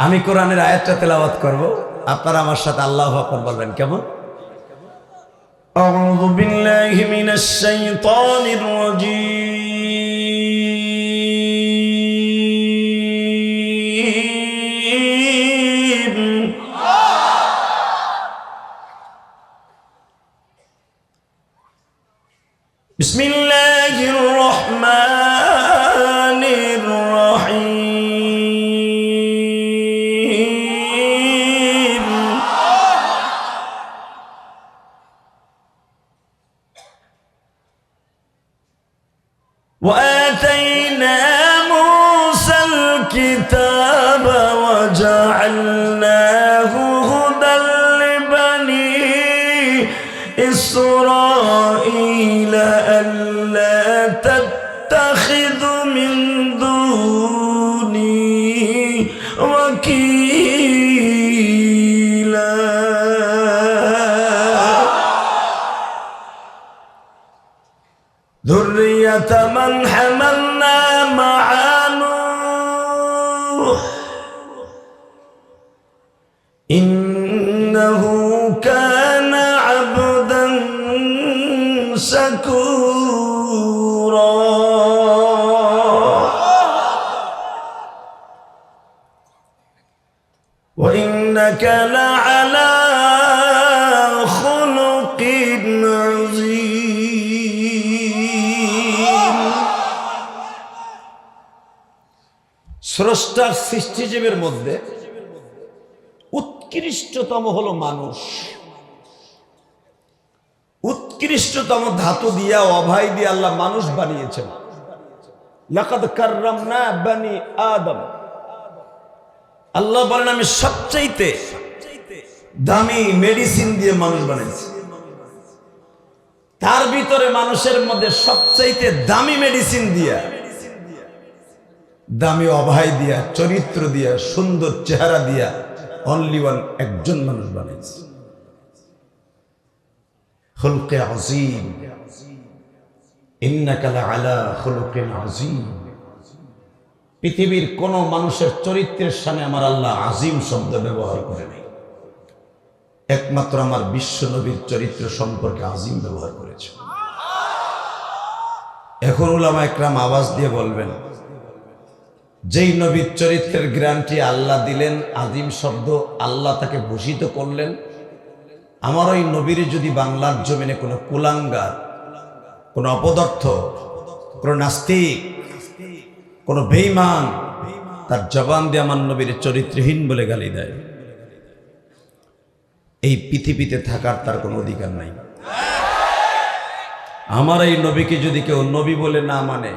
আমি কোরআনের আয়াতটা তেলাওয়াত করব আপনারা আমার সাথে আল্লাহ আকবর বলবেন কেমন أعوذ بالله من الشيطان الرجيم وكيلا ذرية من حملنا وإنك لعلى خلق عظيم স্রষ্টার সৃষ্টিজীবের মধ্যে উৎকৃষ্টতম হলো মানুষ উৎকৃষ্টতম ধাতু দিয়া অভাই দিয়ে আল্লাহ মানুষ বানিয়েছেন লাকাদ কাররামনা বানি আদম আল্লাহ বলেন, আমি সবচাইতে দামি মেডিসিন দিয়ে মানুষ বানাইছি। তার ভিতরে মানুষের মধ্যে সবচাইতে দামি মেডিসিন দিয়া, দামি অভয় দিয়া, চরিত্র দিয়া, সুন্দর চেহারা দিয়া অনলি ওয়ান একজন মানুষ বানাইছে। খুলকে আজিম। ইন্নাকা আলা খুলুকিন আজিম। পৃথিবীর কোন মানুষের চরিত্রের সামনে আমার আল্লাহ আজিম শব্দ ব্যবহার করে নাই। একমাত্র আমার বিশ্ব নবীর চরিত্র সম্পর্কে আজিম ব্যবহার করেছে। এখন উলামা একরাম আওয়াজ দিয়ে বলবেন, যেই নবীর চরিত্রের গ্রান্টি আল্লাহ দিলেন, আজিম শব্দ আল্লাহ তাকে ভূষিত করলেন, আমার ওই নবীর যদি বাংলার জমিনে কোনো কুলাঙ্গার, কোনো অপদার্থ, কোনো নাস্তিক কোনো বেইমান তার জবান দিয়ে আমার নবীর চরিত্রহীন বলে গালি দেয়। এই পৃথিবীতে থাকার তার কোনো অধিকার নাই। আমার এই নবীকে যদি কেউ নবী বলে না মানে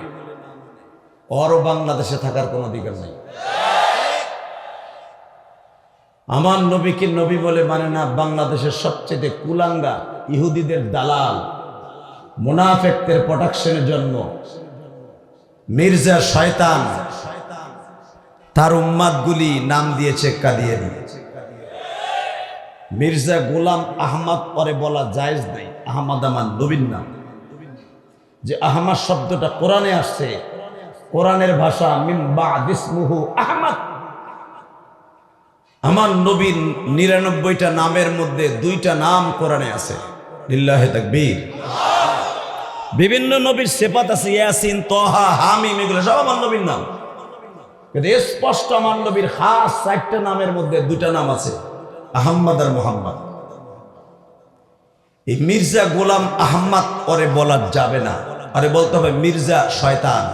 অরও বাংলাদেশে থাকার কোনো অধিকার নাই। আমার নবীকে নবী বলে মানে না, বাংলাদেশের সবচেয়ে কুলাঙ্গা ইহুদিদের দালাল, মোনাফেকদের প্রোটেকশনের জন্য মির্জা শয়তান। তার উম্মাদগুলি নাম দিয়েছে কাদিয়ানি মির্জা গোলাম আহমদ পরে বলা জায়েজ নাই, আহমদ আমার নবীন নাম। যে আহমদ শব্দটা কোরআনে আসছে, কোরআনের ভাষা মিন বাদিসমুহু আহমদ। আমার নবীন নিরানব্বইটা নামের মধ্যে দুইটা নাম কোরআনে আছে। লিল্লাহে তাকবীর। বিভিন্ন নবীর সেপাত আছে, ইয়াসিন, তহা, হামিম, এগুলো সব আমার নবীর নাম। কিন্তু স্পষ্ট আমার নবীর খাস চারটা নামের মধ্যে দুটা নাম আছে, আহম্মদ আর মোহাম্মদ। এই মির্জা গোলাম আহম্মদ পরে বলা যাবে না। আরে বলতে হবে মির্জা শয়তান।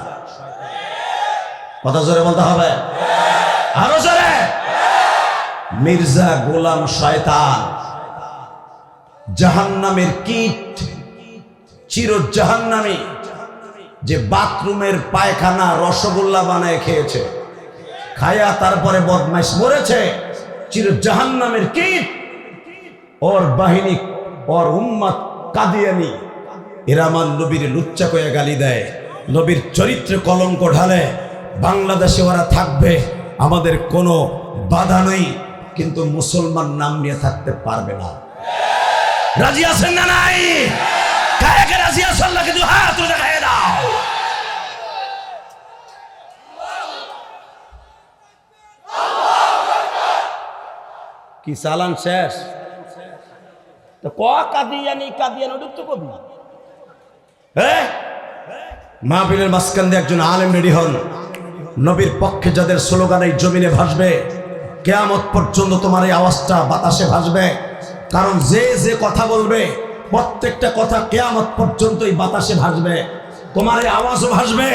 কথা জোরে বলতে হবে? আরও জোরে? মির্জা গোলাম শয়তান। জাহান্নামের কীট চির জাহান্নামী যে বাথরুমের পায়খানা রসগোল্লা বানায় খেয়েছে। খায়া তারপরে বদমাইশ মরেছে। চির জাহান্নামের কীট ওর বাহিনী, ওর উম্মাদ কাদিয়ানি। এরা আমার নবীর লুচ্চা কয়ে গালি দেয়, নবীর চরিত্রে কলঙ্ক ঢালে। বাংলাদেশে ওরা থাকবে, আমাদের কোনো বাধা নেই। কিন্তু মুসলমান নাম নিয়ে থাকতে পারবে না। রাজি আছেন না নাই? কি চালান শেষ? তো ক কাদিয়ানি কাদিয়ানি ওটা তো কবি। মাহফিলের মাঝখান দিয়ে একজন আলেম রেডি হন। নবীর পক্ষে যাদের স্লোগান এই জমিনে ভাসবে, কেয়ামত পর্যন্ত তোমার এই আওয়াজটা বাতাসে ভাসবে। কারণ যে যে কথা বলবে, প্রত্যেকটা কথা কেয়ামত পর্যন্ত এই বাতাসে ভাসবে। তোমার এই আওয়াজও ভাসবে।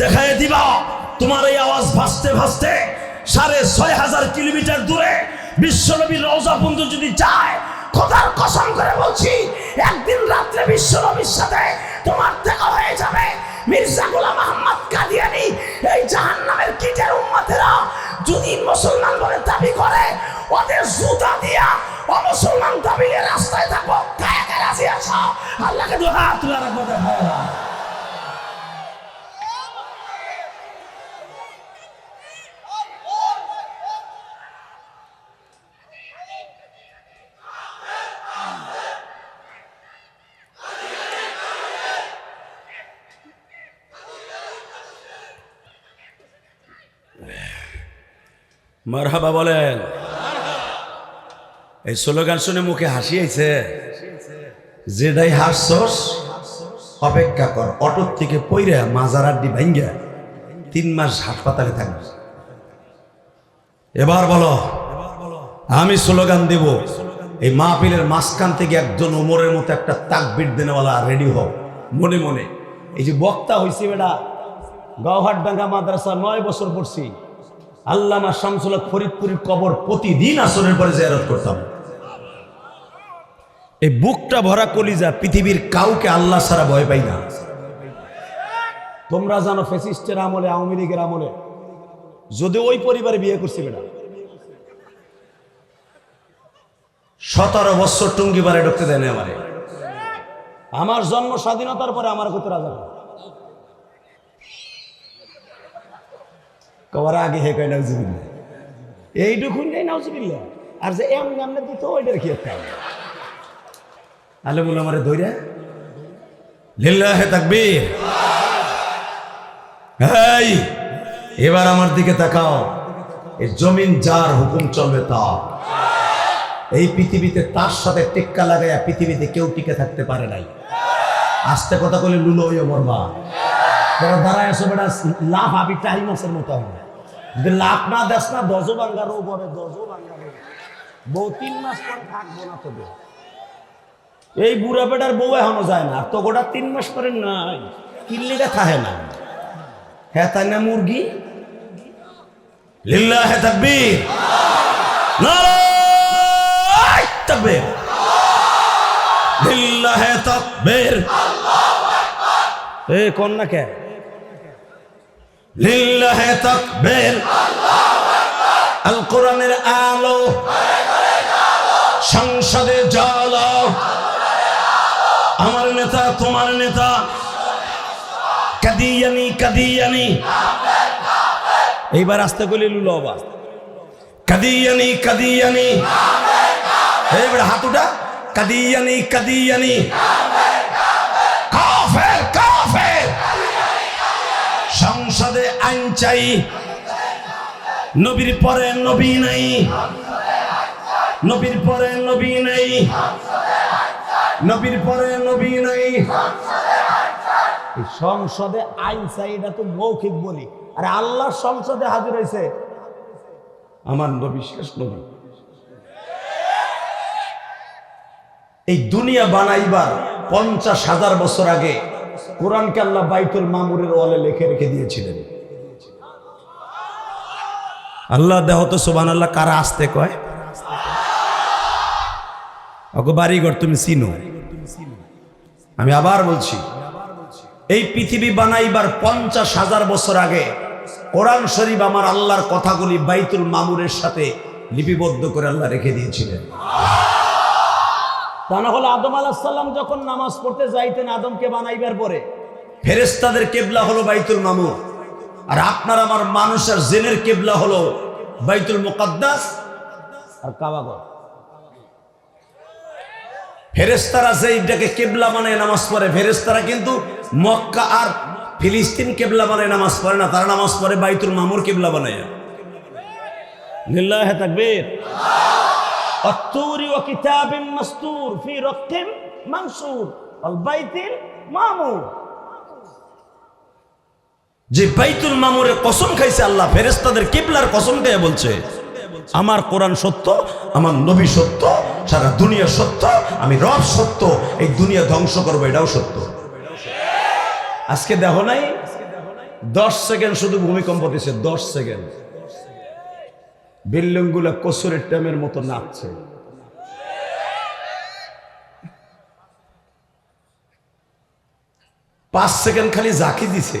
দেখাই দিবা, তোমার এই আওয়াজ ভাসতে ভাসতে সাড়ে ছয় হাজার কিলোমিটার দূরে বিশ্বনবীর রওজা বন্ধু যদি যায়, খোদার কসম করে বলছি, একদিন রাত্রে বিশ্বনবীর সাথে তোমার দেখা হয়ে যাবে। মির্জা গোলাম আহমদ কাদিয়ানি, এই জাহান্নামের কীটের উম্মতেরা যদি মুসলমান বলে দাবি করে, ওদের জুতা দিয়া অমুসলমান দাবি রাস্তায় গায়ে গায়ে রাজি আসো আল্লাহকে দোয়া তুলে রাখব মারহাবা বলেন। এই স্লোগান শুনে মুখে হাসি আইছে। যেটাই হাসছস, অপেক্ষা কর, অটোর থেকে পইরা মাজার আড্ডি ভাঙ্গা তিন মাস হাসপাতালে থাকবে। এবার বলো, আমি স্লোগান দেব, এই মাহফিলের মাঝখান থেকে একজন ওমরের মতো একটা তাকবির দেনেওয়ালা রেডি হোক মনে মনে। এই যে বক্তা হয়েছে বেটা গৌহাট ডাঙ্গা মাদ্রাসা নয় বছর পড়ছি। আল্লামা শামসুল হক ফরিদপুরের কবর প্রতিদিন আসরের পরে জিয়ারত করতাম। এই বুকটা ভরা কলিজা পৃথিবীর কাউকে আল্লাহ ছাড়া ভয় পাই না। তোমরা জানো ফেসিস্টের আমলে, আওয়ামী লীগের আমলে, যদি ওই পরিবারে বিয়ে করছি বেটা। সতেরো বছর টুঙ্গি বারে ঢুকতে দেয় না আমার জন্ম স্বাধীনতার পরে আমার কত রাজা করে। কবার আগে হে কয় নেই আর যে দিত, ওইটার কি একটা আলে আমারে লিল্লাহে তাকবীর। এই এবার আমার দিকে তাকাও। এই জমিন যার হুকুম চলবে তা। এই পৃথিবীতে তার সাথে টেক্কা লাগাইয়া পৃথিবীতে কেউ টিকে থাকতে পারে নাই। আস্তে কথা বলে লুলো হইয়া মরবা। যারা দাঁড়ায় আসো বেটা লাভ আবি টাই মাসের মতো হবে। যদি লাভ না দেস না, দশও বাঙ্গারও পরে দশও বাঙ্গারও বউ তিন মাস পরে থাকব না তোকে। এই বুড়া বেটার বউ এখনও যায় না তো গোটা তিন মাস পরে নাই। কিল্লিটা থাহে না। হ্যাঁ তাই না মুরগি? লিল্লাহ হে নারায় তাকবীর। লিল্লাহ তাকবীর। এ কোন না কে? লিল্লাহ তাকবীর। আল কোরআনের আলো। সংসদে জ্বালো আমার নেতা, তোমার নেতা। কাদিয়ানি কাদিয়ানি। এইবার আসতে করলে লুলো অবা কাদিয়ানি কাদিয়ানি। এইবার হাতুটা কাদিয়ানি কাদিয়ানি। আইন চাই নবীর পরে নবী নাই। নবীর পরে নবী নাই। নবীর পরে নবী নাই। সংসদে আইন চাই এটা তো মৌখিক বলি। আর আল্লাহর সংসদে হাজির হয়েছে আমার নবী শেষ নবী। এই দুনিয়া বানাইবার পঞ্চাশ হাজার বছর আগে কোরআনকে আল্লাহ বাইতুল মামুরের ওয়ালে লিখে রেখে দিয়েছিলেন। আল্লাহ দেহ তো সোবান আল্লাহ কারা আসতে কয়? ওকে বাড়িঘর তুমি চিনো। আমি আবার বলছি, এই পৃথিবী বানাইবার পঞ্চাশ হাজার বছর আগে কোরআন শরীফ আমার আল্লাহর কথাগুলি বাইতুল মামুরের সাথে লিপিবদ্ধ করে আল্লাহ রেখে দিয়েছিলেন। তা না হলে আদম আলাহাল্লাম যখন নামাজ পড়তে যাইতেন, আদমকে বানাইবার পরে ফেরেস্তাদের কেবলা হলো বাইতুল মামুর। আর আপনার আমার মানুষের জেনের কেবলা হলো বাইতুল মুকাদ্দাস আর কাবাগর ফেরেস্তারা সেইটাকে কেবলা মানে নামাজ পড়ে ফেরেস্তারা কিন্তু মক্কা আর ফিলিস্তিন কেবলা বানায় নামাজ পড়ে না তারা নামাজ পড়ে বাইতুল মামুর কেবলা বানায় লিল্লাহে তাকবীর الطور وكتاب مستور في رق منشور والبيت المعمور যে বাইতুল মামুরের কসম খাইছে আল্লাহ ফেরেস্তাদের কিবলার কসম খেয়ে বলছে, আমার কোরআন সত্য, আমার নবী সত্য, সারা দুনিয়া সত্য, আমি রব সত্য, এই দুনিয়া ধ্বংস করব, এটাও সত্য। আজকে দেখো নাই, দশ সেকেন্ড শুধু ভূমিকম্প দিছে, দশ সেকেন্ড। বিল্ডিংগুলা কসুরের টাইমের মতো নাচছে। পাঁচ সেকেন্ড খালি জাকি দিছে।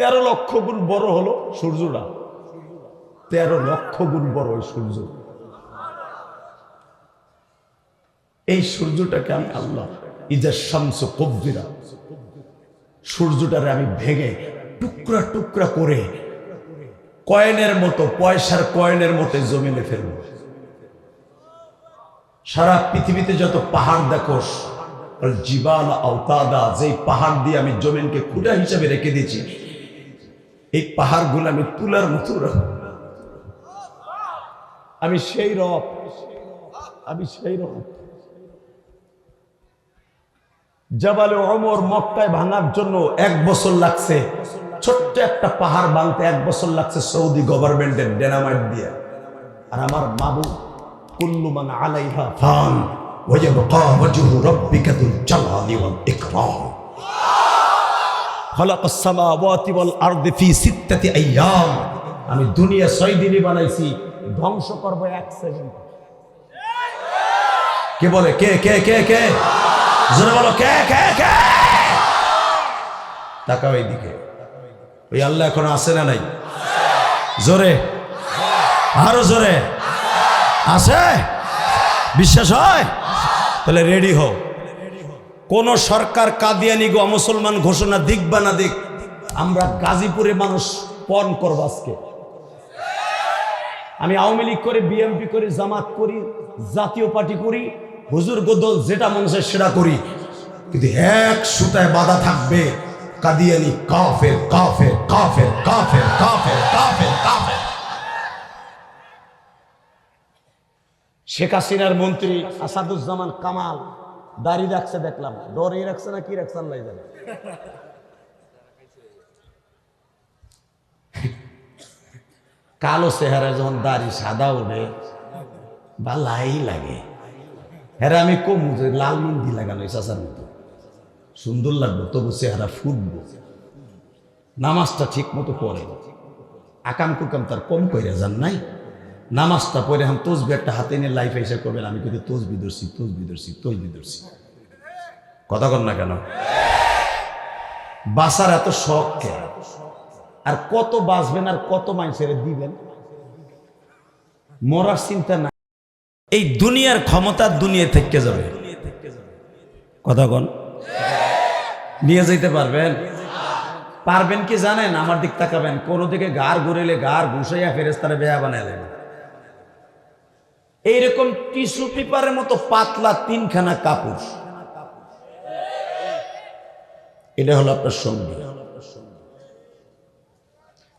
তেরো লক্ষ গুণ বড় হলো সূর্যটা তেরো লক্ষ গুণ বড় ওই সূর্য। এই সূর্যটাকে আমি আল্লাহ ইজার শামস কব্বিরা, সূর্যটারে আমি ভেঙে টুকরা টুকরা করে কয়েনের মতো, পয়সার কয়েনের মতো জমিনে ফেলব। সারা পৃথিবীতে যত পাহাড় দেখোস জীবাল আওতাদা, যেই পাহাড় দিয়ে আমি জমিনকে খুঁটা হিসাবে রেখে দিয়েছি এই পাহাড়গুলো আমি তুলার মতো আমি সেই রব, আমি সেই রব। জবালে অমর মক্কায় ভাঙার জন্য এক বছর লাগছে। ছোট্ট একটা পাহাড় ভাঙতে এক বছর লাগছে সৌদি গভর্নমেন্টের ডেনামাইট দিয়ে। আর আমার মাবু, কুল্লু মান আলাইহা ফান ওয়াজবাকা ওয়াজহু রাব্বিকা যুল জালালি ওয়াল ইকরাম। আমি দুনিয়া ছয় দিনই বানাইছি, ধ্বংস করব এক সেকেন্ড। কে বলে? কে কে কে কে? জোরে বলো, কে কে কে? তাকাও এইদিকে। ওই আল্লাহ এখন আসে না নাই? জোরে। আরও জোরে। আছে? বিশ্বাস হয়? তাহলে রেডি হও। কোন সরকার কাদিয়ানি গো মুসলমান ঘোষণা দিক না দিক, আমরা গাজীপুরে মানুষ পণ করব আজকে। আমি আওয়ামী লীগ করে, বিএমপি করি, জামাত করি, জাতীয় পার্টি করি, হুজুর গোদল যেটা মানুষের সেটা করি। কিন্তু এক সুতায় বাধা থাকবে কাদিয়ানি কাফের কাফের কাফের কাফের কাফের কাফের কাফের। শেখ হাসিনার মন্ত্রী আসাদুজ্জামান কামাল দাড়ি রাখছে দেখলাম ডরে রাখছে না, কি রাখছে আল্লাহ জানে। কালো চেহারা যখন দাড়ি সাদা ওঠে বালাই লাগে। হ্যাঁ আমি কম লাল মিন্দি লাগানো চাচার মতো। সুন্দর লাগবে, তবু চেহারা ফুটবো। নামাজটা ঠিক মতো পড়ে। আকাম কুকাম তার কম কইরা যান নাই? নামাজটা পড়ে আমি তসবি একটা হাতে নিয়ে লাইফ এসে করবেন। আমি কিন্তু তসবি ধরছি তসবি ধরছি তসবি ধরছি। কথা কর না কেন? বাসার এত শখ কে? আর কত বাঁচবেন আর কত মানুষের দিবেন? মরার চিন্তা না এই দুনিয়ার ক্ষমতা দুনিয়া থেকে যাবে। কথা কন। নিয়ে যেতে পারবেন? পারবেন কি জানেন? আমার দিক তাকাবেন। কোনো দিকে গার ঘুরেলে গার ঘুষাইয়া ফেরেস্তারে বেয়া দেবে এইরকম টিস্যু পেপারের মতো পাতলা তিনখানা কাপড়। এটা হলো আপনার সঙ্গী।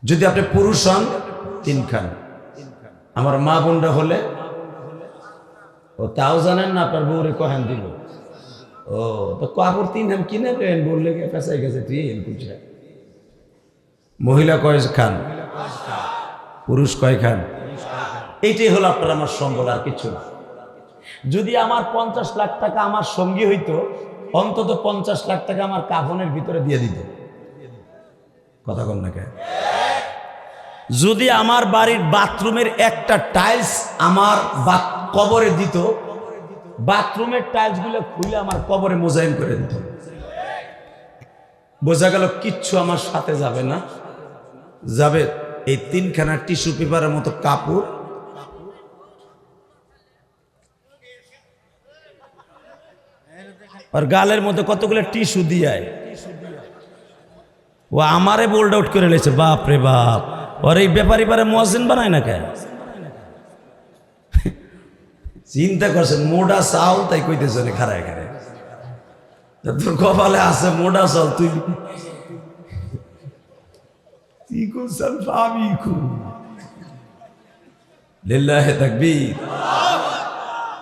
যদি আপনি পুরুষ হন, তিনখান। আমার মা বোনরা হলে, ও তাও জানেন না, আপনার বউরে কহেন দিল ও, তো কাপড় তিন হাম কিনে দেন বললে পেঁচাই গেছে কুচা মহিলা কয় খান, পুরুষ কয় খান। এইটাই হলো আপনার আমার সম্বল, আর কিছু না। যদি আমার পঞ্চাশ লাখ টাকা আমার সঙ্গী হইতো, অন্তত পঞ্চাশ লাখ টাকা আমার কাফনের ভিতরে দিয়ে দিত। কথা কন না যদি আমার বাড়ির বাথরুমের একটা টাইলস আমার কবরে দিত, বাথরুমের টাইলসগুলো খুলে আমার কবরে মোজাইন করে দিত। বোঝা গেল কিচ্ছু আমার সাথে যাবে না। যাবে এই তিনখানা টিস্যু পেপারের মতো কাপড় আর গালের মধ্যে কতগুলো টিস্যু দিয়ায় ও আমারে বোল্ড আউট করে লেছে, বাপ রে বাপ। ওর এই ব্যাপারী পারে মহাসিন বানায় না কে চিন্তা করছেন মোডা চাউল তাই কইতেছ রে খারায় খারায়। তোর কপালে আছে মোডা চাউল, তুই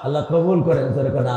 আল্লাহ কবুল করেন, তোর কথা